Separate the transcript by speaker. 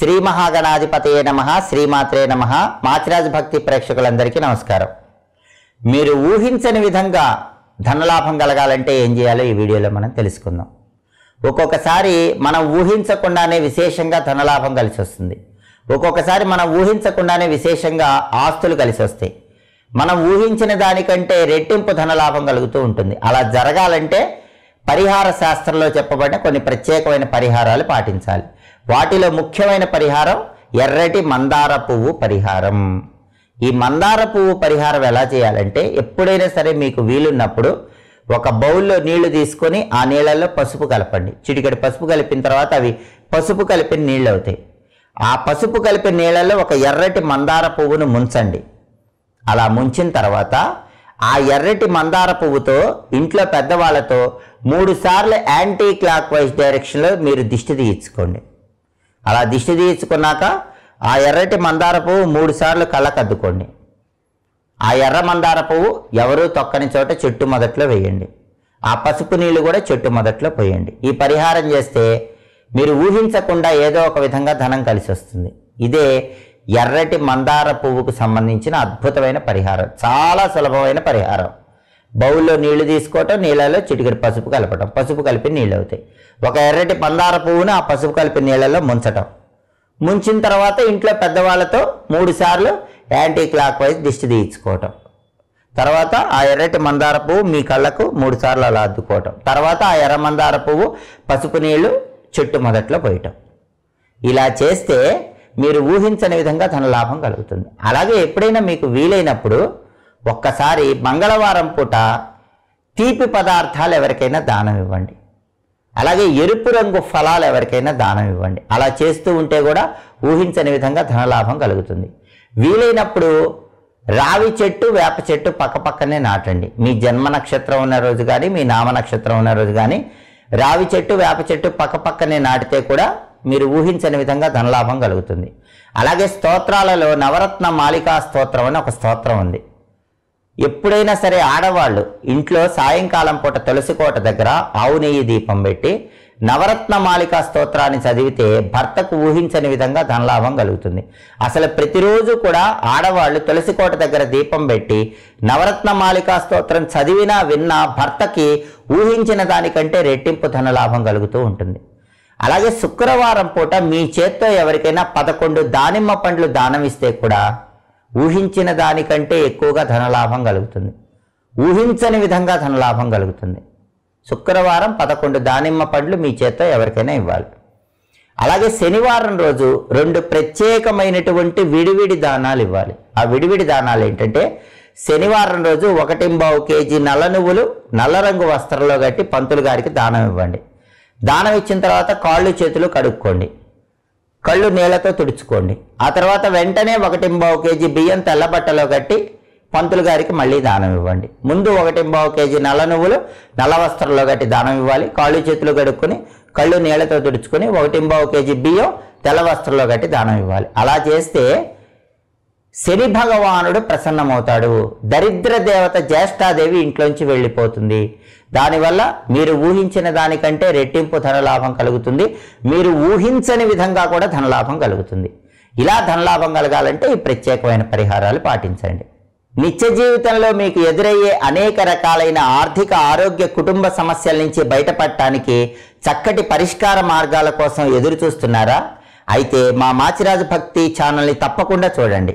Speaker 1: శ్రీ మహాగణాధిపతయే నమ శ్రీమాత్రే నమ. మాచిరాజ్ భక్తి ప్రేక్షకులందరికీ నమస్కారం. మీరు ఊహించని విధంగా ధనలాభం కలగాలంటే ఏం చేయాలో ఈ వీడియోలో మనం తెలుసుకుందాం. ఒక్కొక్కసారి మనం ఊహించకుండానే విశేషంగా ధనలాభం కలిసి వస్తుంది ఒక్కొక్కసారి మనం ఊహించకుండానే విశేషంగా ఆస్తులు కలిసి వస్తాయి మనం ఊహించిన దానికంటే రెట్టింపు ధనలాభం కలుగుతూ ఉంటుంది. అలా జరగాలంటే పరిహార శాస్త్రంలో చెప్పబడిన కొన్ని ప్రత్యేకమైన పరిహారాలు పాటించాలి. వాటిలో ముఖ్యమైన పరిహారం ఎర్రటి మందార పువ్వు పరిహారం. ఈ మందార పువ్వు పరిహారం ఎలా చేయాలంటే ఎప్పుడైనా సరే మీకు వీలున్నప్పుడు ఒక బౌల్లో నీళ్ళు తీసుకొని ఆ నీళ్ళల్లో పసుపు కలపండి. చిటికెడు పసుపు కలిపిన తర్వాత అవి పసుపు కలిపిన నీళ్ళు అవుతాయి. ఆ పసుపు కలిపిన నీళ్ళల్లో ఒక ఎర్రటి మందార పువ్వును ముంచండి. అలా ముంచిన తర్వాత ఆ ఎర్రటి మందార పువ్వుతో ఇంట్లో పెద్దవాళ్ళతో మూడు సార్లు యాంటీ క్లాక్ వైజ్ డైరెక్షన్లో మీరు దిష్టి తీయించుకోండి. అలా దిష్టి తీయించుకున్నాక ఆ ఎర్రటి మందార పువ్వు మూడు సార్లు కళ్ళకద్దుకోండి. ఆ ఎర్ర మందార పువ్వు ఎవరూ తొక్కని చోట చెట్టు మొదట్లో వేయండి. ఆ పసుపు నీళ్ళు కూడా చెట్టు మొదట్లో పోయండి. ఈ పరిహారం చేస్తే మీరు ఊహించకుండా ఏదో ఒక విధంగా ధనం కలిసి వస్తుంది. ఇదే ఎర్రటి మందార పువ్వుకు సంబంధించిన అద్భుతమైన పరిహారం. చాలా సులభమైన పరిహారం. బౌల్లో నీళ్ళు తీసుకోవటం నీళ్ళలో చిటికెడు పసుపు కలపటం. పసుపు కలిపి నీళ్ళు అవుతాయి. ఒక ఎర్రటి మందార పువ్వును ఆ పసుపు కలిపి నీళ్ళలో ముంచటం. ముంచిన తర్వాత ఇంట్లో పెద్దవాళ్ళతో మూడు సార్లు యాంటీ క్లాక్ వైజ్ దిష్టి తీయించుకోవటం. తర్వాత ఆ ఎర్రటి మందార పువ్వు మీ కళ్ళకు మూడు సార్లు అలా అద్దుకోవటం. తర్వాత ఆ ఎర్ర మందార పువ్వు పసుపు నీళ్ళు చెట్టు మొదట్లో పోయటం. ఇలా చేస్తే మీరు ఊహించని విధంగా ధన లాభం కలుగుతుంది. అలాగే ఎప్పుడైనా మీకు వీలైనప్పుడు ఒక్కసారి మంగళవారం పూట తీపి పదార్థాలు ఎవరికైనా దానం ఇవ్వండి. అలాగే ఎరుపు రంగు ఫలాలు ఎవరికైనా దానం ఇవ్వండి. అలా చేస్తూ ఉంటే కూడా ఊహించని విధంగా ధనలాభం కలుగుతుంది. వీలైనప్పుడు రావి చెట్టు వేప చెట్టు పక్కపక్కనే నాటండి. మీ జన్మ నక్షత్రం ఉన్న రోజు కానీ మీ నామ నక్షత్రం ఉన్న రోజు కానీ రావి చెట్టు వేప చెట్టు పక్కపక్కనే నాటితే కూడా మీరు ఊహించని విధంగా ధనలాభం కలుగుతుంది. అలాగే స్తోత్రాలలో నవరత్న మాలికా స్తోత్రం అని ఒక స్తోత్రం ఉంది. ఎప్పుడైనా సరే ఆడవాళ్ళు ఇంట్లో సాయంకాలం పూట తులసి కోట దగ్గర ఆవు నెయ్యి దీపం పెట్టి నవరత్న మాలికా స్తోత్రాన్ని చదివితే భర్తకు ఊహించని విధంగా ధనలాభం కలుగుతుంది. అసలు ప్రతిరోజు కూడా ఆడవాళ్ళు తులసి కోట దగ్గర దీపం పెట్టి నవరత్న మాలికా స్తోత్రం చదివినా విన్నా భర్తకి ఊహించిన దానికంటే రెట్టింపు ధనలాభం కలుగుతూ ఉంటుంది. అలాగే శుక్రవారం పూట మీ చేత్తో ఎవరికైనా పదకొండు దానిమ్మ పండ్లు దానం ఇస్తే కూడా ఊహించిన దానికంటే ఎక్కువగా ధనలాభం కలుగుతుంది. ఊహించని విధంగా ధనలాభం కలుగుతుంది. శుక్రవారం పదకొండు దానిమ్మ పండ్లు మీ చేత్తో ఎవరికైనా ఇవ్వాలి. అలాగే శనివారం రోజు రెండు ప్రత్యేకమైనటువంటి విడివిడి దానాలు ఇవ్వాలి. ఆ విడివిడి దానాలు ఏంటంటే శనివారం రోజు ఒకటింబావు కేజీ నల్ల నువ్వులు నల్ల రంగు వస్త్రంలో కట్టి పంతులు గారికి దానం ఇవ్వండి. దానం ఇచ్చిన తర్వాత కాళ్ళు చేతులు కడుక్కోండి. కళ్ళు నీళ్ళతో తుడుచుకోండి. ఆ తర్వాత వెంటనే ఒకటింబావు కేజీ బియ్యం తెల్ల బట్టలో కట్టి పంతులు గారికి మళ్ళీ దానం ఇవ్వండి. ముందు ఒకటింబావు కేజీ నల్ల నువ్వులు నల్ల వస్త్రంలో కట్టి దానం ఇవ్వాలి. కాళ్ళు చేతులు కడుక్కొని కళ్ళు నీళ్ళతో తుడుచుకొని ఒకటింబావు కేజీ బియ్యం తెల్ల వస్త్రంలో కట్టి దానం ఇవ్వాలి. అలా చేస్తే శని భగవానుడు ప్రసన్నమవుతాడు. దరిద్ర దేవత జ్యేష్ఠాదేవి ఇంట్లోంచి వెళ్ళిపోతుంది. దానివల్ల మీరు ఊహించిన దానికంటే రెట్టింపు ధనలాభం కలుగుతుంది. మీరు ఊహించని విధంగా కూడా ధనలాభం కలుగుతుంది. ఇలా ధనలాభం కలగాలంటే ఈ ప్రత్యేకమైన పరిహారాలు పాటించండి. నిత్య జీవితంలో మీకు ఎదురయ్యే అనేక రకాలైన ఆర్థిక ఆరోగ్య కుటుంబ సమస్యల నుంచి బయటపడటానికి చక్కటి పరిష్కార మార్గాల కోసం ఎదురు చూస్తున్నారా అయితే మా మాచిరాజు భక్తి ఛానల్ని తప్పకుండా చూడండి.